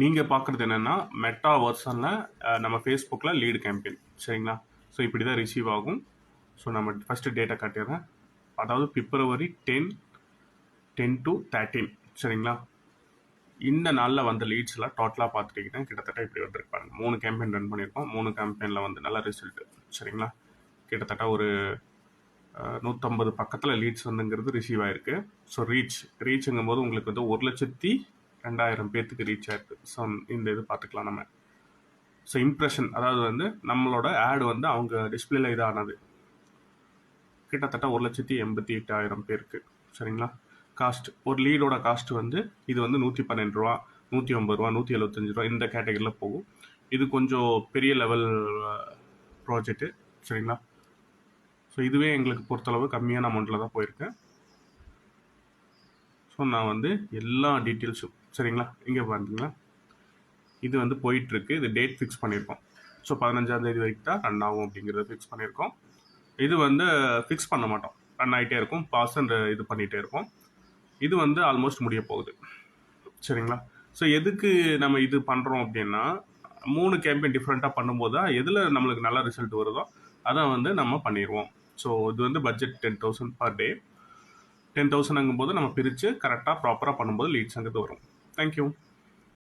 நீங்கள் பார்க்குறது என்னென்னா மெட்டா வெர்ஷனில் நம்ம ஃபேஸ்புக்கில் லீடு கேம்பெயின் சரிங்களா? ஸோ இப்படி தான் ரிசீவ் ஆகும். ஸோ நம்ம ஃபஸ்ட்டு டேட்டா காட்டிடுறேன். அதாவது February ten ten to thirteen சரிங்களா? இந்த நாளில் வந்த லீட்ஸ்லாம் டோட்டலாக பார்த்துட்டிங்கன்னா கிட்டத்தட்ட இப்படி வந்திருப்பாங்க மூணு கேம்பெயின் ரன் பண்ணியிருக்கோம். மூணு கேம்பெயினில் வந்து நல்ல ரிசல்ட்டு சரிங்களா? கிட்டத்தட்ட ஒரு நூற்றம்பது பக்கத்தில் லீட்ஸ் வந்துங்கிறது ரிசீவ் ஆயிருக்கு. ஸோ ரீச் ரீச்சுங்கும் போது உங்களுக்கு வந்து ஒரு லட்சத்தி ரெண்டாயிரம் பேர்த்துக்கு ரீச் ஆயிருக்கு. ஸோ இந்த இது பார்த்துக்கலாம் நம்ம. ஸோ இம்ப்ரெஷன் அதாவது வந்து நம்மளோட ஆட் வந்து அவங்க டிஸ்பிளேல இதானது. கிட்டத்தட்ட ஒரு லட்சத்தி எண்பத்தி எட்டாயிரம் பேருக்கு. சரிங்களா? காஸ்ட் ஒரு லீடோட காஸ்ட் வந்து இது வந்து நூற்றி பன்னெண்டு ரூபா நூற்றி ஐம்பது ரூபா நூற்றி எழுபத்தஞ்சு ரூபா இந்த கேட்டகரியில் போகும். இது கொஞ்சம் பெரிய லெவல் ப்ராஜெக்ட்டு சரிங்களா? ஸோ இதுவே எங்களுக்கு பொறுத்தளவு கம்மியான அமௌண்ட்டில் தான் போயிருக்கேன் ஸோ நான் வந்து எல்லா டீட்டெயில்ஸும் சரிங்களா? இங்கே பார்த்தீங்களா இது வந்து போயிட்டுருக்கு. இது டேட் ஃபிக்ஸ் பண்ணியிருக்கோம் ஸோ பதினஞ்சாந்தேதி வரைக்கும் தான் ரன் ஆகும் அப்படிங்கிறத ஃபிக்ஸ் பண்ணியிருக்கோம் இது வந்து ஃபிக்ஸ் பண்ண மாட்டோம். ரன் ஆகிட்டே இருக்கும். பாஸ் அண்ட் இது பண்ணிகிட்டே இருக்கும் இது வந்து ஆல்மோஸ்ட் முடிய போகுது. சரிங்களா? ஸோ எதுக்கு நம்ம இது பண்ணுறோம் அப்படின்னா மூணு கேம்பெயின் டிஃப்ரெண்ட்டாக பண்ணும்போது தான் எதில் நம்மளுக்கு நல்ல ரிசல்ட் வருதோ அதை வந்து நம்ம பண்ணிடுவோம் ஸோ இது வந்து budget ten thousand per day ten தௌசண்ட்ங்கும்போது நம்ம பிரித்து கரெக்டாக ப்ராப்பராக பண்ணும்போது லீட்ஸ் வரும். வரும் தேங்க்யூ